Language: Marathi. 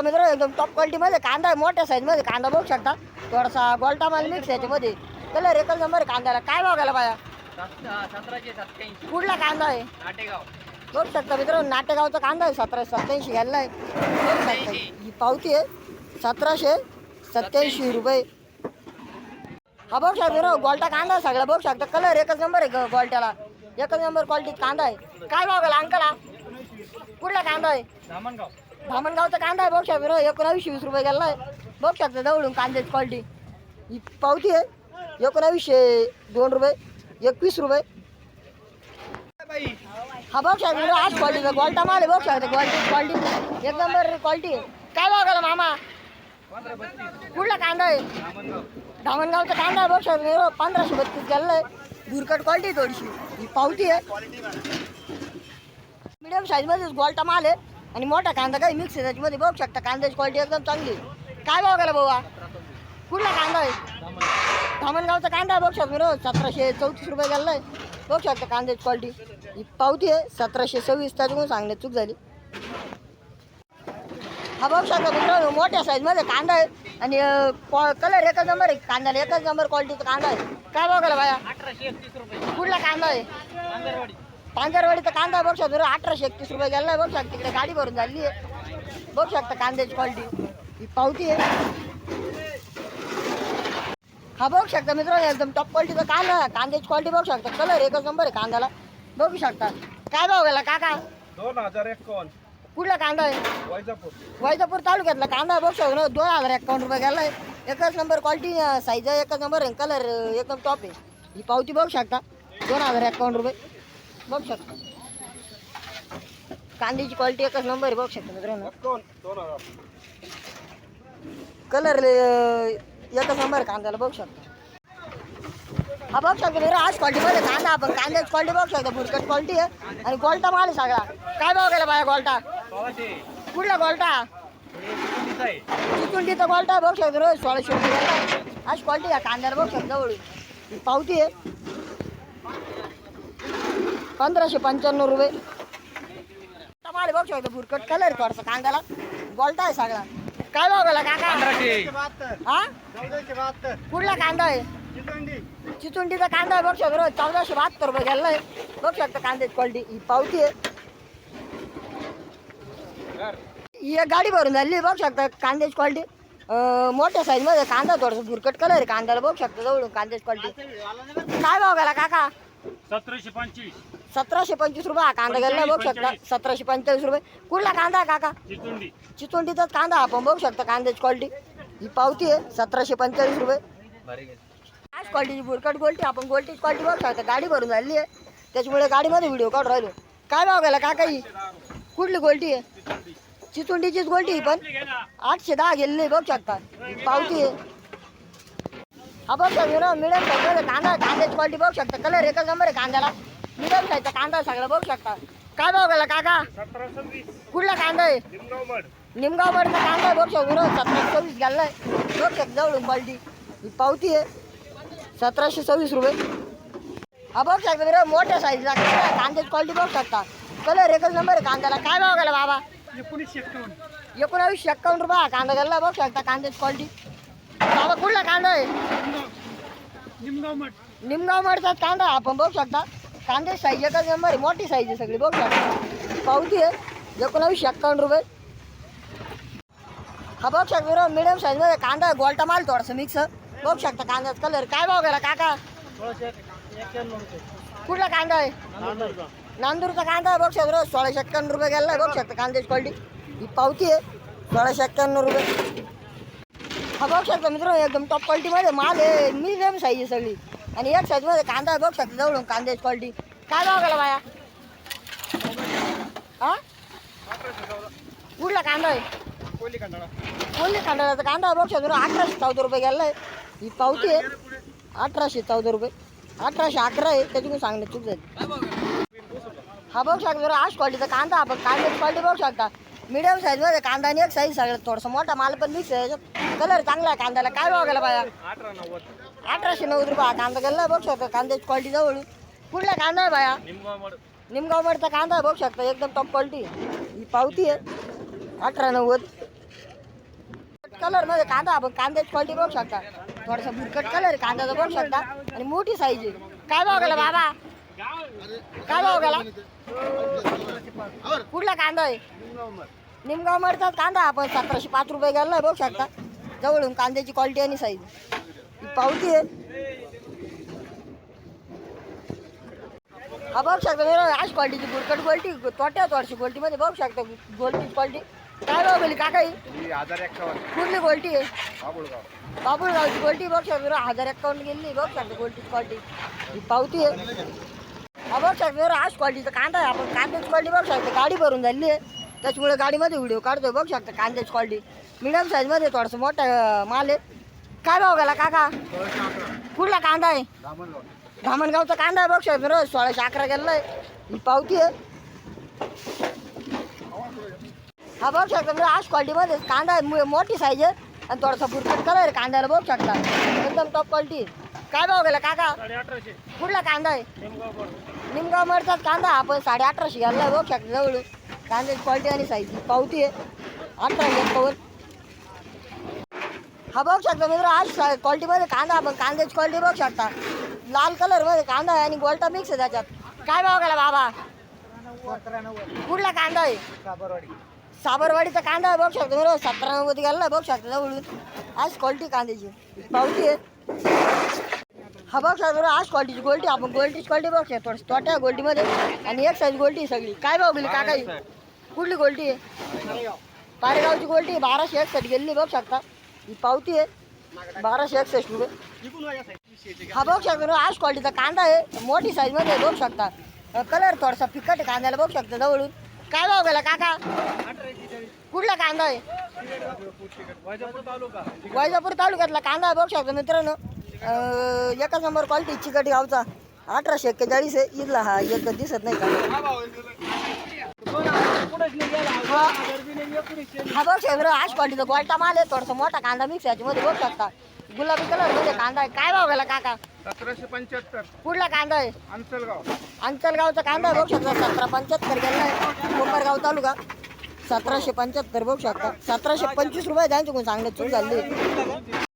शकता मित्र एकदम टॉप क्वालिटीमध्ये कांदा आहे मोठ्या साईजमध्ये कांदा बघू शकता. थोडासा गोल्टा माल मिक्स याच्यामध्ये. कलर एकल नंबर कांद्याला. काय बघायला पाया कुठला कांदा आहे? बघू शकता मित्र नाटेगावचा कांदा आहे. सतराशे सत्याऐंशी घ्यायला आहे. बघू शकता. ही पावती आहे. सतराशे सत्याऐंशी रुपये. हा बघू शकता मित्र गोल्टा कांदा आहे सगळा. बघू शकता. कलर एकच नंबर आहे ग- गोल्ट्याला. एकच नंबर क्वालिटीत कांदा आहे. काय भाव घ्यायला अंकला कुठला कांदा आहे? धामणगावचा कांदा आहे बघशा बरं एकोणावीसशे वीस रुपये गेला आहे बघू जवळून कांद्याची क्वालिटी ही पावती आहे. एकोणावीसशे दोन रुपये. एकवीस रुपये. हा बघशा शकता आज क्वालिटीचा क्वालिटा माल आहे बघशा क्वालिटी क्वालिटी एक नंबर क्वालिटी आहे. काय बघायला मामा? कुठला कांदा आहे? धामणगावचा कांदा आहे बघशा पंधराशे बत्तीस गेला आहे भुरकट क्वालिटी थोडीशी. ही पावती आहे. मिडियम साईजमध्येच गोल्टा माल आहे. आणि मोठा कांदा काही मिक्स आहे त्याच्यामध्ये बघू शकता कांद्याची क्वालिटी एकदम चांगली आहे. काय भाव गेला कुठला कांदा आहे? धामणगावचा कांदा बघू शकतो मित्र सतराशे चौतीस रुपये गेला आहे. बघू शकता कांद्याची क्वालिटी ही पावती आहे सतराशे सव्वीस त्याच्यामुळे सांगण्यात चूक झाली. हा बघू शकता मित्रांनो मोठ्या साईजमध्ये कांदा आहे. आणि कलर एकच नंबर आहे. कांदा एकच नंबर क्वालिटीचा कांदा आहे. काय बघायला बाया कुठला कांदा आहे? पांजरवाडीचा कांदा बघू शकतो. अठराशे एकतीस रुपये गेला बघू शकता. तिकडे गाडी भरून झाली आहे. बघू शकता कांद्याची क्वालिटी ही पावती आहे. हा बघू शकता मित्रांनो एकदम टॉप क्वालिटीचा कांदा. कांद्याची क्वालिटी बघू शकता. कलर एकच नंबर आहे कांद्याला. बघू शकता. काय भाव गेला काका? दोन हजार एकावन्न. कुठला कांदा आहे? वैजापूर. वैजापूर तालुक्यातला कांदा बघू शकतो. ना दोन हजार एकावन्न रुपये गेला आहे. एकच नंबर क्वालिटी साईज आहे एकच नंबर आहे कलर एकदम टॉप आहे. ही पावती बघू शकता. दोन हजार एकावन्न रुपये. बघू शकता. कांद्याची क्वालिटी एकच नंबर आहे बघू शकता मित्रांनो. कलर एकच नंबर कांद्याला बघू शकता. हा बघू शकता मित्र आज क्वालिटीमध्ये कांदा आपण कांद्याची क्वालिटी बघू शकता भुरकट क्वालिटी आहे. आणि गोल्टा माल सगळा. काय भाव गेला बाया गोल्टा कुठला गोल्टा चिचुंडीचा क्वालिटी आहे बघू शकतो रोज सोळाशे रुपये. आज क्वालिटी आहे कांद्याला बघू शकतो जवळ पावती आहे. पंधराशे पंच्याण्णव रुपये. टमाले बघू शकतो भुरकट कलर थोडासा कांद्याला गोल्टा आहे सगळा. काय काका? पंधराशे. हा? चौदाशे बहात्तर. कुठला कांदा आहे? चितंडी. चिचुंडीचा कांदा आहे बघू शकतो रोज. चौदाशे बहात्तर रुपये गेला आहे बघू शकता कांद्याची क्वालिटी ही पावती आहे. ही एक गाडी भरून झाली. बघू शकता कांद्याची क्वालिटी मोठ्या साईजमध्ये कांदा थोडासा भुरकट कलर आहे कांद्याला. बघू शकता जवळून कांद्याची क्वालिटी काय गेला काका? सतराशे पंचवीस. सतराशे पंचवीस रुपये हा कांदा गेला बघू शकता. सतराशे पंचेचाळीस रुपये. कुठला कांदा आहे काका? चिचुंडी चिचोंडीचाच कांदा आपण बघू शकता कांद्याची क्वालिटी ही पावती आहे सतराशे पंचेचाळीस रुपये. आज क्वालिटीची बुरकट गोल्टी आपण गोल्टीची क्वालिटी बघू शकता. गाडी भरून झाली आहे. त्याच्यामुळे गाडीमध्ये व्हिडिओ काढून राहिलो. काय भाव गेला काका ही? कुठली गोल्टी आहे? चिचुंडीचीच गोल्टी ही पण. आठशे दहा गेलेली आहे, बघू शकता. पावती आहे. हा बघ मिळेल कांदा कांद्याची क्वालिटी बघू शकता. कलर एकच नंबर आहे कांद्याला. मिळेल साईजचा कांदा सगळं बघू शकता. काय भाव गेला काका? सतराशे वीस कुठला कांदा आहे? निमगाव मड निमगाव मडचा कांदा आहे बघ विरोध सव्वीस गेलाय. बघ शकता जवळून बाल्टी ही पावती आहे. सतराशे सव्वीस रुपये. हा बघ शकता विरोध मोठ्या साईजला कांद्याची क्वालिटी बघू शकता. कलर एकच नंबर आहे कांद्याला. काय भाव गेला बाबा? एकोणीसशे एक्कावन्न एकोणावीसशे एक्कावन्न रुपये हा कांदा गेला. बघू शकता कांद्याची क्वालिटी बाबा कुठला कांदा आहे? निमगाव मठ निमगाव मडचा कांदा आपण बघू शकता. कांद्याची साईज एकच नंबर आहे मोठी साईज आहे सगळी बघू पावती आहे एकोणावीसशे एक्कावन्न रुपये. हा बघू शकता मिडियम साईजमध्ये कांदा गोल्टा माल थोडासा मिक्स बघू शकता कांद्याचा कलर काय भाव गेला काका? कुठला कांदा आहे? नांदूरचा. कांदा आहे बघू शकता सोळाशे एक्क्याण्णव रुपये गेला बघू शकता कांद्याची क्वालिटी ही पावती आहे सोळाशे एक्क्याण्णव रुपये. हा बघू शकता मित्र एकदम टॉप क्वालिटीमध्ये माल आहे मिडियम साईज आहे सगळी. आणि एक साईजमध्ये कांदा बघ बघू जवळून कांद्याची क्वालिटी काय भाव गेला बाया? हा कुठला कांदा आहे? कोयली कंटाळा कोणत्या कांदा बघ बघू अठराशे चौदा रुपये गेला आहे. ही पावती आहे. अठराशे चौदा रुपये. अठराशे अकरा आहे त्याच्याकडून सांगणं चूक झाली. हा बघू शकता बरं आज क्वालिटीचा कांदा आपण कांद्याची क्वालिटी बघू शकता. मिडियम साईजमध्ये कांदा आणि एक साईज सगळं थोडासा मोठा माल पण मिक्स आहे. कलर चांगला आहे कांद्याला. काय बघायला पाहिजे अठराशे नव्वद रुपये हा कांदा गेला बघू शकता कांद्याची क्वालिटी जवळ कुठला कांदा आहे बाया? निमगाव मडचा कांदा आहे बघू शकता एकदम टॉप क्वालिटी ही पावती आहे अठरा नव्वद. कलरमध्ये कांदा आपण कांद्याची क्वालिटी बघू शकता. थोडासा भुरकट कलर आहे कांद्याचा बघू शकता. आणि मोठी साईज आहे. काय भाव गेला बाबा? काय भाव गेला? कुठला कांदा आहे? निमगाव मडचा कांदा आपण सतराशे पाच रुपये गेला बघू शकता. जवळून कांद्याची क्वालिटी आणि साईज पावती आहे. हा बघू शकता आज क्वालिटीची बुरकट क्वालिटी तोट्या थोडीशी क्वालिटीमध्ये बघू शकता गोल्टी क्वालिटी काय भाव गेली काका एक्कावन्न. कुठली गोल्टी आहे? बाबुळगाव. बाबुळगावची गोल्टी बघू शकता हजार अकाउंट गेली बघू शकता गोल्टीची क्वालिटी ही पावती आहे. हा बघू शकता आज क्वालिटीचा कांदा आहे. आपण कांद्याची क्वालिटी बघू शकता गाडी भरून झाली आहे. त्याच्यामुळे गाडीमध्ये व्हिडिओ काढतोय बघू शकता कांद्याची क्वालिटी मिडियम साईजमध्ये थोडंसं मोठा माल आहे. काय भाव गेला काका? कुठला कांदा आहे? धामणगावचा कांदा आहे बघ शकतो रोज सोळाशे अकरा गेला आहे. ही पावती आहे. हा बघ शकता बरं आज क्वालिटीमध्ये कांदा आहे मो- मोठी साईज आहे. आणि थोडासा बुरकट कलर आहे कांद्याला बघू शकता एकदम टॉप क्वालिटी काय भाव गेला काका? कुठला कांदा आहे? निमगाव मरतात कांदा. आपण साडे अठराशे घालला बघू शकता जवळून. कांद्याची क्वालिटी आणि साईज पावती आहे. अठराशे एकावन्न हा बघू शकता मित्र आज क्वालिटीमध्ये कांदा आपण कांद्याची क्वालिटी बघू शकता. लाल कलरमध्ये कांदा आहे आणि गोल्टा मिक्स आहे त्याच्यात. काय भाव गेला बाबा? कुठला कांदा आहे? साबरवाडीचा कांदा आहे बघू शकतो बरोबर सतरा नव्वद गेला बघू शकता जवळून. आज क्वालिटी कांद्याची. पावती आहे. हा बघ सर आज क्वालिटीची गोल्टी आपण गोल्टीची क्वालिटी बघ थोडं तोट्या गोल्टीमध्ये आणि एक साईज गोल्टी सगळी. काय भाव गेली काका कुठली गोल्टी आहे? पारेगावची गोल्टी बाराशे एक साईज गेली बघ शकता. ही पावती आहे बाराशे एकसष्ट रुपये. हा बघ शकता आज क्वालिटीचा कांदा आहे मोठी साईजमध्ये बघू शकता. कलर थोडासा फिकट कांद्याला बघू शकता जवळून. काय भाव गेला काका? कुठला कांदा आहे? वैजापूर तालुका वैजापूर तालुक्यातला कांदा आहे बघू शकतो मित्रांनो. अं, एकच नंबर क्वालिटी चिकटी गावचा. अठराशे एक्केचाळीस आहे इथला हा एक दिसत नाही का? हा बघ शकतो आज क्वालिटीचा गोल्टा माल आहे थोडासा मोठा कांदा मिक्स याच्यामध्ये बघू शकता. गुलाबी कलरमध्ये कांदा आहे. काय भाव गेला काका? सतराशे पंच्याहत्तर. कुठला कांदा आहे? अंचलगाव. अंचलगावचा कांदा आहे बघू शकता. सतरा पंच्याहत्तर गेला आहे. कोपरगाव तालुका. सतराशे पंच्याहत्तर बघू शकता. सतराशे पंचवीस रुपये त्यांच्याकडून सांगण्यात चूक झाली.